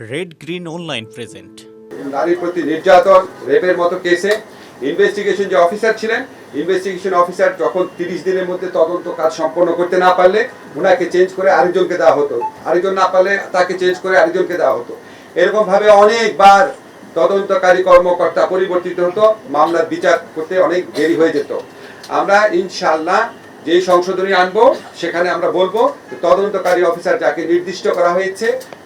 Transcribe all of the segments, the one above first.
Red green online present নারীর প্রতি নির্যাতন, রেপের মতো কেসে ইনভেস্টিগেশন যে অফিসার ছিলেন ইনভেস্টিগেশন অফিসার যখন তিরিশ দিনের মধ্যে তদন্ত কাজ সম্পন্ন করতে না পারলে ওনাকে চেঞ্জ করে আরেকজনকে দেওয়া হতো। আরেকজন না পারলে তাকে চেঞ্জ করে আরেকজনকে দেওয়া হতো। এরকম ভাবে অনেকবার তদন্তকারী কর্মকর্তা পরিবর্তিত হতো, মামলার বিচার করতে অনেক দেরি হয়ে যেত। আমরা ইনশাআল্লাহ যে সংশোধনী আনব, সেখানে আমরা বলব তদন্তকারী অফিসার যাকে নির্দিষ্ট করা হয়েছে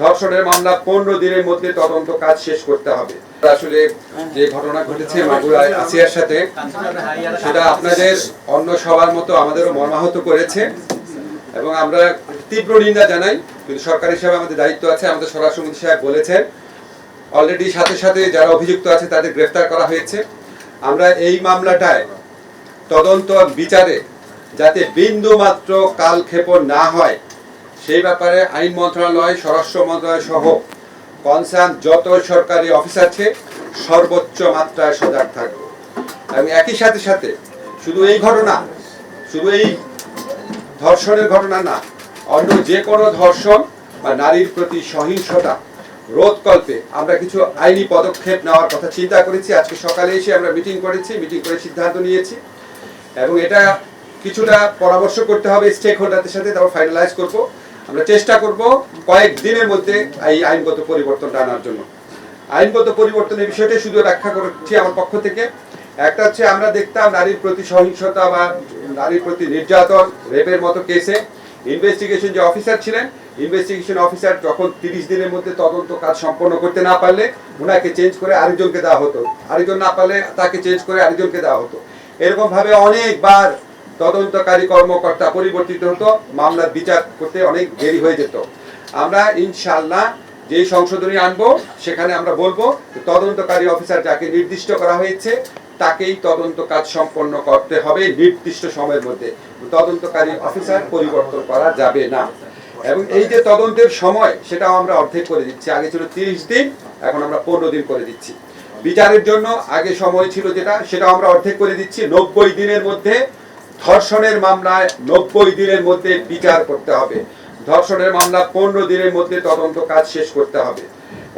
ধর্ষণের মামলা পনেরো দিনের মধ্যে তদন্ত কাজ শেষ করতে হবে। আসলে যে ঘটনা ঘটেছে মাগুরায় আসিয়ার সাথে, সেটা আপনাদের অন্য সবার মতো আমাদেরও মর্মাহত করেছে এবং আমরা তীব্র নিন্দা জানাই, কিন্তু সরকার হিসাবে আমাদের দায়িত্ব আছে, আমাদের স্বরাষ্ট্রমন্ত্রী সাহেব বলেছেন অলরেডি সাথে সাথে যারা অভিযুক্ত আছে তাদের গ্রেফতার করা হয়েছে। আমরা এই মামলাটায় তদন্ত বিচারে যাতে বিন্দু মাত্র কালক্ষেপণ না হয় সেই ব্যাপারে আইন মন্ত্রণালয়, স্বরাষ্ট্র মন্ত্রণালয় সহ কনসার্ন যত সরকারি অফিস আছে, সর্বোচ্চ মাত্রায় সজাগ থাকবে। এবং একই সাথে সাথে শুধু এই ঘটনা, শুধু এই ধর্ষণের ঘটনা না, অন্য যে কোনো ধর্ষণ বা নারীর প্রতি সহিংসতা, রোধকল্পে আমরা কিছু আইনি পদক্ষেপ নেওয়ার কথা চিন্তা করেছি। আজকে সকালে এসে আমরা মিটিং করেছি, মিটিং করে সিদ্ধান্ত নিয়েছি। এবং এটা কিছুটা পরামর্শ করতে হবে স্টেক হোল্ডারদের সাথে, তারপর ফাইনালাইজ করব। আমরা চেষ্টা করব কয়েক দিনের মধ্যে এই আইনগত পরিবর্তনটা আনার জন্য। আইনগত পরিবর্তনের বিষয়টা শুধু রক্ষা করছি আমার পক্ষ থেকে। একটা হচ্ছে আমরা দেখতাম নারীর প্রতি সহিংসতা বা নারীর প্রতি নির্যাতন, রেপের মতো কেসে। ইনভেস্টিগেশন যে অফিসার ছিলেন ইনভেস্টিগেশন অফিসার যখন তিরিশ দিনের মধ্যে তদন্ত কাজ সম্পন্ন করতে না পারলে ওনাকে চেঞ্জ করে আরেকজনকে দেওয়া হতো। আরেকজন না পারলে তাকে চেঞ্জ করে আরেকজনকে দেওয়া হতো। এরকমভাবে অনেকবার তদন্তকারী কর্মকর্তা পরিবর্তিত হতো, মামলার বিচার করতে অনেক দেরি হয়ে যেত। আমরা ইনশাআল্লাহ যেই সংশোধনী আনব, সেখানে আমরা বলব তদন্তকারী অফিসার যাকে নির্দিষ্ট করা হয়েছে, তাকেই তদন্ত কাজ সম্পন্ন করতে হবে নির্দিষ্ট সময়ের মধ্যে। তদন্তকারী অফিসার পরিবর্তন করা যাবে না। এবং এই যে তদন্তের সময়, সেটাও আমরা অর্ধেক করে দিচ্ছি। আগে ছিল তিরিশ দিন, এখন আমরা পনেরো দিন করে দিচ্ছি। বিচারের জন্য আগে সময় ছিল যেটা, সেটাও আমরা অর্ধেক করে দিচ্ছি। নব্বই দিনের মধ্যে ধর্ষণের মামলায় নব্বই দিনের মধ্যে বিচার করতে হবে। ধর্ষণের মামলা পনেরো দিনের মধ্যে তদন্ত কাজ শেষ করতে হবে।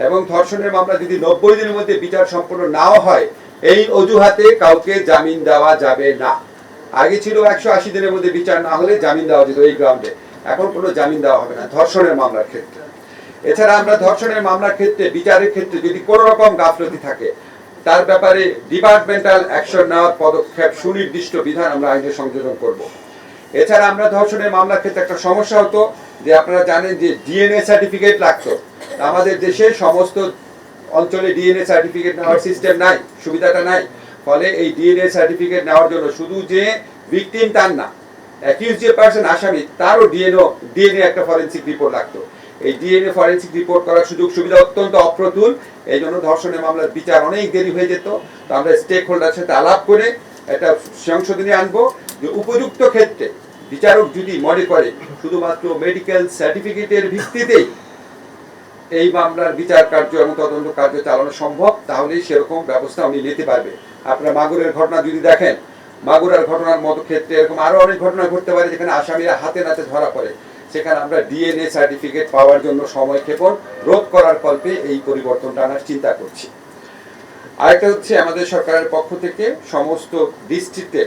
এবং ধর্ষণের মামলা যদি নব্বই দিনের মধ্যে বিচার সম্পন্ন নাও হয়, এই অজুহাতে কাউকে জামিন দেওয়া যাবে না। আগে ছিল একশো আশি দিনের মধ্যে বিচার না হলে জামিন দেওয়া যেত এই গ্রাউন্ডে এখন কোনো জামিন দেওয়া হবে না ধর্ষণের মামলার ক্ষেত্রে। এছাড়া আমরা ধর্ষণের মামলার ক্ষেত্রে, বিচারের ক্ষেত্রে যদি কোনো রকম গাফলতি থাকে তার ব্যাপারে ডিপার্টমেন্টাল অ্যাকশন নেওয়ার পদক্ষেপ সুনির্দিষ্ট বিধান আমরা আইনে সংযোজন করব। এছাড়া আমরা ধর্ষণের মামলার ক্ষেত্রে একটা সমস্যা হতো যে আপনারা জানেন যে ডিএনএ সার্টিফিকেট লাগতো। আমাদের দেশে সমস্ত অঞ্চলে ডিএনএ সার্টিফিকেট নেওয়ার সিস্টেম নাই, সুবিধাটা নাই। ফলে এই ডিএনএ সার্টিফিকেট নেওয়ার জন্য শুধু যে ভিকটিম তার না অ্যাকিউজ যে পার্সন আসামি, তারও ডিএনও ডিএনএ একটা ফরেন্সিক রিপোর্ট লাগতো। এই ডিএনএ ফরেন্সিক রিপোর্ট করার সুযোগ সুবিধা অত্যন্ত অপ্রতুল। এই জন্য ধর্ষণের মামলার বিচার অনেক দেরি হয়ে যেত। তো আমরা স্টেক হোল্ডার সাথে আলাপ করে একটা সংশোধনী আনব যে উপযুক্ত ক্ষেত্রে বিচারক যদি মনে করে শুধুমাত্র মেডিকেল সার্টিফিকেটের ভিত্তিতেই এই মামলার বিচার কার্য এবং তদন্ত কার্য চালানো সম্ভব, তাহলেই সেরকম ব্যবস্থা উনি নিতে পারবে। আপনারা মাগুরের ঘটনা যদি দেখেন, মাগুরার ঘটনার মতো ক্ষেত্রে এরকম আরও অনেক ঘটনা ঘটতে পারে যেখানে আসামিরা হাতে নাতে ধরা পড়ে। সেখানে আমরা ডিএনএ সার্টিফিকেট পাওয়ার জন্য সময় ক্ষেপণ রোধ করার কল্পে এই পরিবর্তনটা আনার চিন্তা করছি। আরেকটা হচ্ছে আমাদের সরকারের পক্ষ থেকে সমস্ত ডিস্ট্রিক্টে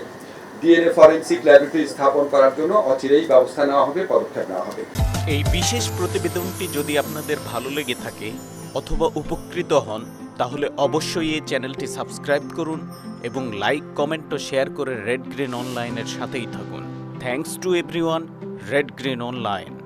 ডিএনএ ফরেন্সিক ল্যাবরেটরি স্থাপন করার জন্য অচিরেই ব্যবস্থা নেওয়া হবে, পদক্ষেপ নেওয়া হবে। এই বিশেষ প্রতিবেদনটি যদি আপনাদের ভালো লেগে থাকে অথবা উপকৃত হন, তাহলে অবশ্যই এই চ্যানেলটি সাবস্ক্রাইব করুন এবং লাইক, কমেন্ট ও শেয়ার করে রেড গ্রিন অনলাইনের সাথেই থাকুন। Thanks to everyone red green online